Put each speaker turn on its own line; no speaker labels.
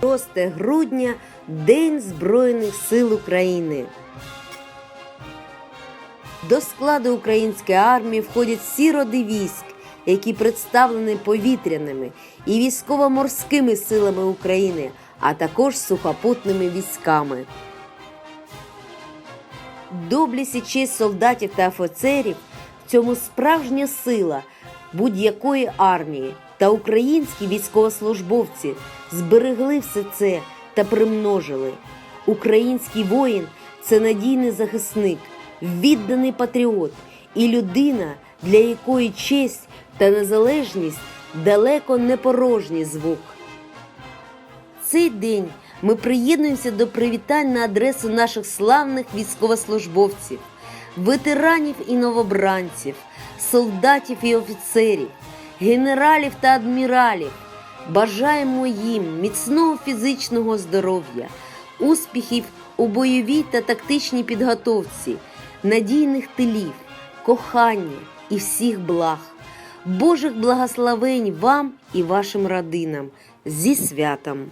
6 грудня День Збройних сил України. До складу української армії входять всі роди військ, які представлені повітряними і військово-морськими силами України, а також сухопутними військами. Доблість і честь солдатів та офіцерів в цьому справжня сила будь-якої армії. Та українські військовослужбовці зберегли все це та примножили. Український воїн це надійний захисник, відданий патріот і людина, для якої честь та незалежність далеко не порожній звук. Цей день ми приєднуємося до привітань на адресу наших славних військовослужбовців, ветеранів і новобранців, солдатів і офіцерів, генералів та адміралів. Бажаємо їм міцного фізичного здоров'я, успіхів у бойовій та тактичній підготовці, надійних тилів, кохання і всіх благ. Божих благословень вам і вашим родинам зі святом!